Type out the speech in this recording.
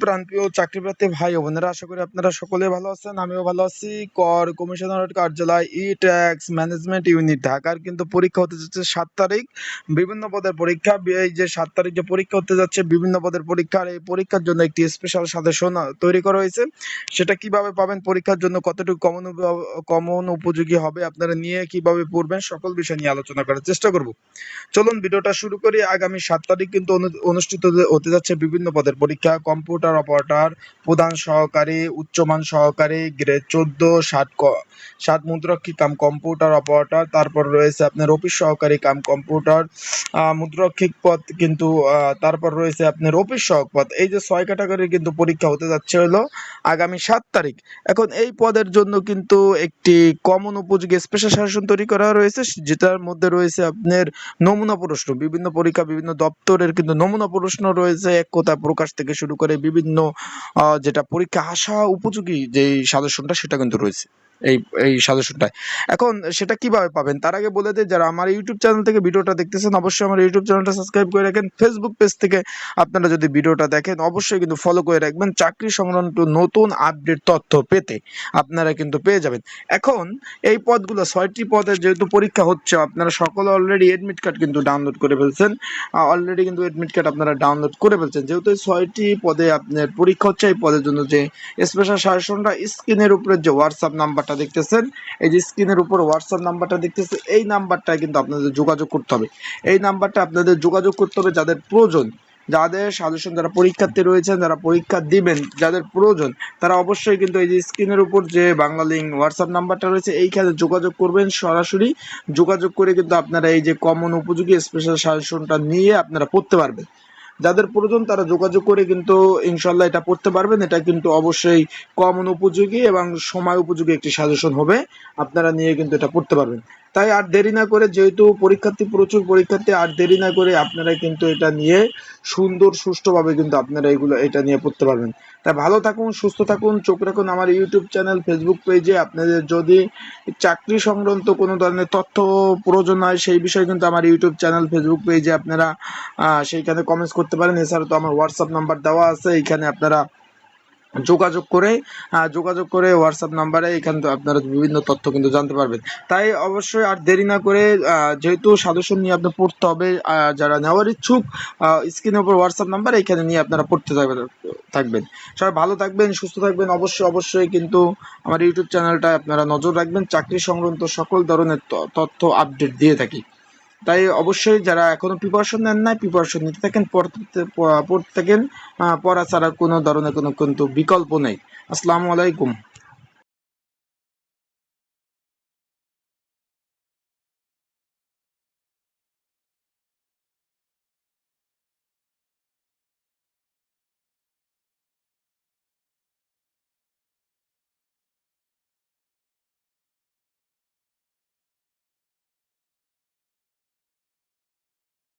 প্রাণপ্রিয় ভাই ও বোনেরা, আশা করি আপনারা সকলে ভালো আছেন, আমিও ভালো আছি। কর কমিশনারেট কার্যালয় ই ট্যাক্স ম্যানেজমেন্ট ইউনিট ঢাকার কিন্তু পরীক্ষা হতে যাচ্ছে সাত তারিখ। বিভিন্ন পদের পরীক্ষা, এই যে সাত তারিখ যে পরীক্ষা হতে যাচ্ছে, বিভিন্ন পদের পরীক্ষার এই পরীক্ষার জন্য একটি স্পেশাল তৈরি করা হয়েছে। সেটা কীভাবে পাবেন, পরীক্ষার জন্য কতটুকু কমন কমন উপযোগী হবে, আপনারা নিয়ে কীভাবে পড়বেন, সকল বিষয় নিয়ে আলোচনা করার চেষ্টা করব। চলুন, ভিডিওটা শুরু করি। আগামী সাত তারিখ কিন্তু অনু- অনুষ্ঠিত হতে যাচ্ছে বিভিন্ন পদের পরীক্ষা কম্পিউটার অপারেটর, প্রধান সহকারী, উচ্চমান সহকারী গ্রেড চোদ্দ ক- ষাট মুদ্রক্ষী কাম কম্পিউটার অপারেটর, তারপর রয়েছে আপনার অফিস সহকারী কাম কম্পিউটার মুদ্রক্ষিক পদ কিন্তু তারপর রয়েছে আপনার অফিস সহক পদ। এই যে ছয় ক্যাটাগরির কিন্তু পরীক্ষা হতে যাচ্ছে হলো আগামী সাত তারিখ। এখন এই পদের জন্য কিন্তু একটি কমন উপযোগী স্পেশাল শাসন তৈরি করা রয়েছে, যেটার মধ্যে রয়েছে আপনার নমুনা প্রশ্ন। বিভিন্ন পরীক্ষা, বিভিন্ন দপ্তরের কিন্তু নমুনা প্রশ্ন রয়েছে, এক কথা প্রকাশ থেকে শুরু করে বিভিন্ন যেটা পরীক্ষা আসা উপযোগী যে সাজেশনটা সেটা কিন্তু রয়েছে। এই এই সাজেশনটায় এখন সেটা কীভাবে পাবেন? তার আগে বলে দিই, যারা আমার ইউটিউব চ্যানেল থেকে ভিডিওটা দেখতেছেন, অবশ্যই আমার ইউটিউব চ্যানেলটা সাবস্ক্রাইব করে রাখেন। ফেসবুক পেজ থেকে আপনারা যদি ভিডিওটা দেখেন, অবশ্যই কিন্তু ফলো করে রাখবেন চাকরি সংক্রান্ত নতুন আপডেট তথ্য পেতে। আপনারা কিন্তু পেয়ে যাবেন। এখন এই পদগুলো, ছয়টি পদের যেহেতু পরীক্ষা হচ্ছে, আপনারা সকলে অলরেডি এডমিট কার্ড কিন্তু ডাউনলোড করে ফেলছেন। অলরেডি কিন্তু এডমিট কার্ড আপনারা ডাউনলোড করে ফেলছেন। যেহেতু ছয়টি পদে আপনার পরীক্ষা হচ্ছে, এই পদের জন্য যে স্পেশাল সাজেশনটা স্ক্রিনের উপরে যে হোয়াটসঅ্যাপ নাম্বারটা দেখতেছেন, এই যে স্ক্রিনের উপর হোয়াটসঅ্যাপ নাম্বারটা দেখতেছেন এই নাম্বারটায় কিন্তু আপনাদের যোগাযোগ করতে হবে। এই নাম্বারটা আপনাদের যোগাযোগ করতে হবে যাদের প্রয়োজন, যাদের সাজেশন, যারা পরীক্ষার্থী রয়েছেন, যারা পরীক্ষা দিবেন, যাদের প্রয়োজন, তারা অবশ্যই কিন্তু এই যে স্ক্রিনের উপর যে বাংলা লিঙ্ক হোয়াটসঅ্যাপ নাম্বারটা রয়েছে, এইখানে যোগাযোগ করবেন। সরাসরি যোগাযোগ করে কিন্তু আপনারা এই যে কমন, উপযোগী স্পেশাল সাজেশনটা নিয়ে আপনারা পড়তে পারবেন। যাদের প্রয়োজন তারা যোগাযোগ করে কিন্তু ইনশাল্লাহ এটা পড়তে পারবেন। এটা কিন্তু অবশ্যই কমন উপযোগী এবং সময় উপযোগী একটি সাজেশন হবে। আপনারা নিয়ে কিন্তু এটা পড়তে পারবেন। তাই আর দেরি না করে যেহেতু পরীক্ষার্থী, প্রচুর পরীক্ষার্থী, আর দেরি না করে আপনারা কিন্তু এটা নিয়ে সুন্দর, সুষ্ঠুভাবে কিন্তু আপনারা এগুলো, এটা নিয়ে পড়তে পারবেন। তাই ভালো থাকুন, সুস্থ থাকুন, চোখ রাখুন আমার ইউটিউব চ্যানেল ফেসবুক পেজে। আপনাদের যদি চাকরি সংক্রান্ত কোনো ধরনের তথ্য প্রয়োজন হয়, সেই বিষয়ে কিন্তু আমার ইউটিউব চ্যানেল ফেসবুক পেজে আপনারা সেইখানে কমেন্টস করতে পারেন। এছাড়া তো আমার হোয়াটসঅ্যাপ নাম্বার দেওয়া আছে, এইখানে আপনারা যোগাযোগ করে যোগাযোগ করে হোয়াটসঅ্যাপ নাম্বারে এখান আপনারা বিভিন্ন তথ্য কিন্তু জানতে পারবেন। তাই অবশ্যই আর দেরি না করে যেহেতু সাজেশন নিয়ে আপনার পড়তে হবে যারা নেওয়ার ইচ্ছুক স্ক্রিনের উপর হোয়াটসঅ্যাপ নাম্বার এখানে নিয়ে আপনারা পড়তে থাকবেন থাকবেন। সবাই ভালো থাকবেন, সুস্থ থাকবেন, অবশ্যই অবশ্যই কিন্তু আমার ইউটিউব চ্যানেলটা আপনারা নজর রাখবেন। চাকরি সংক্রান্ত সকল ধরনের তথ্য আপডেট দিয়ে থাকি। তাই অবশ্যই যারা এখনও প্রিপারেশন নেন নাই প্রিপারেশন নিতে থাকেন, পড়তে পড়তে থাকেন পড়া ছাড়া কোনো ধরনের কোনো কিন্তু বিকল্প নেই। আসসালামু আলাইকুম।